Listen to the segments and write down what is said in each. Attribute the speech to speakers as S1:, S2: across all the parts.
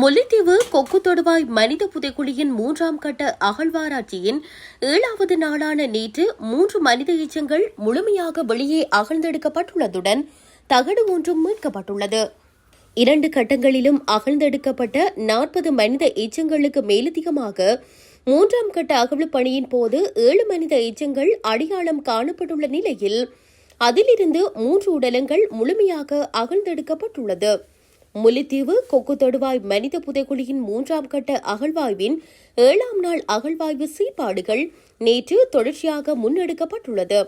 S1: முல்லைத்தீவு கொக்கு தொடுவாய் மனித புதைக்குழியின் மூன்றாம் கட்ட அகழ்வாராய்ச்சியின் ஏழாவது நாளான நேற்று மூன்று மனித எச்சங்கள் முழுமையாக வெளியே அகழ்ந்தெடுக்கப்பட்டுள்ளதுடன் தகடு ஒன்றும் மீட்கப்பட்டுள்ளது. இரண்டு கட்டங்களிலும் அகழ்ந்தெடுக்கப்பட்ட நாற்பது மனித எச்சங்களுக்கு மேலதிகமாக மூன்றாம் கட்ட அகழ்வு பணியின் போது ஏழு மனித எச்சங்கள் அடையாளம் காணப்பட்டுள்ள நிலையில் அதிலிருந்து மூன்று உடலங்கள் முழுமையாக அகழ்ந்தெடுக்கப்பட்டுள்ளது. முல்லைத்தீவு கொக்கு தொடுவாய் மனித புதைக்குழியின் மூன்றாம் கட்ட அகழ்வாய்வின் ஏழாம் நாள் அகழ்வாய்வு சீர்பாடுகள் நேற்று தொடர்ச்சியாக முன்னெடுக்கப்பட்டுள்ளது.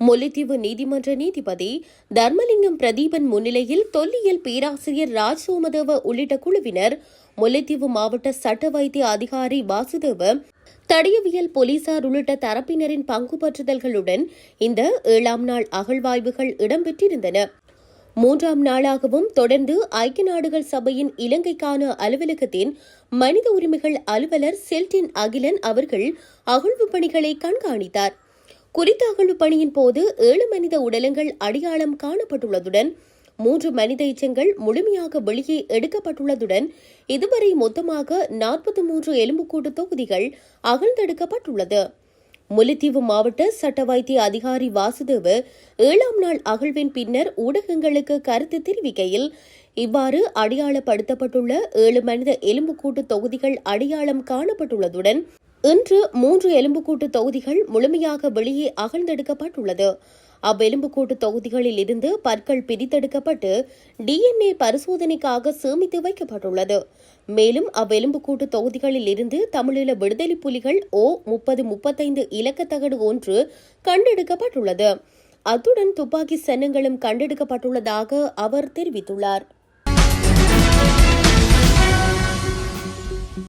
S1: முல்லைத்தீவு நீதிமன்ற நீதிபதி தர்மலிங்கம் பிரதீபன் முன்னிலையில் தொல்லியல் பேராசிரியர் ராஜ் சோமதேவ உள்ளிட்ட குழுவினர் முல்லைத்தீவு மாவட்ட சட்ட வைத்திய அதிகாரி வாசுதேவ தடியவியல் போலீசார் உள்ளிட்ட தரப்பினரின் பங்கு பற்றுதல்களுடன் இந்த ஏழாம் நாள் அகழ்வாய்வுகள் இடம்பெற்றிருந்தன. மூன்றாம் நாளாகவும் தொடர்ந்து ஐக்கிய நாடுகள் சபையின் இலங்கைக்கான அலுவலகத்தின் மனித உரிமைகள் அலுவலர் செல்டின் அகிலன் அவர்கள் அகழ்வு பணிகளை கண்காணித்தார். குறித்த அகழ்வு பணியின் போது ஏழு மனித உடலங்கள் அடையாளம் காணப்பட்டுள்ளதுடன் மூன்று மனித எச்சங்கள் முழுமையாக வெளியே எடுக்கப்பட்டுள்ளதுடன் இதுவரை மொத்தமாக நாற்பத்தி மூன்று எலும்புக்கூட்டு தொகுதிகள் அகழ்ந்தெடுக்கப்பட்டுள்ளது. முல்லைத்தீவு மாவட்ட சட்ட வைத்திய அதிகாரி வாசுதேவ ஏழாம் நாள் அகழ்வின் பின்னர் ஊடகங்களுக்கு கருத்து தெரிவிக்கையில் இவ்வாறு அடையாளப்படுத்தப்பட்டுள்ள ஏழு மனித எலும்புக்கூட்டு தொகுதிகள் அடையாளம் காணப்பட்டுள்ளதுடன் இன்று மூன்று எலும்புக்கூட்டு தொகுதிகள் முழுமையாக வெளியே அகழ்ந்தெடுக்கப்பட்டுள்ளது. அவ்வெலும்புக்கூட்டு தொகுதிகளில் இருந்து பற்கள் பிரித்தெடுக்கப்பட்டு டிஎன்ஏ பரிசோதனைக்காக சேமித்து வைக்கப்பட்டுள்ளது. மேலும் அவ்வெலும்புக்கூட்டு தொகுதிகளில் இருந்து தமிழீழ விடுதலை புலிகள் ஓ முப்பது முப்பத்தைந்து இலக்கத்தகடு ஒன்று கண்டெடுக்கப்பட்டுள்ளது. அத்துடன் துப்பாக்கி சன்னங்களும் கண்டெடுக்கப்பட்டுள்ளதாக அவர் தெரிவித்துள்ளார்.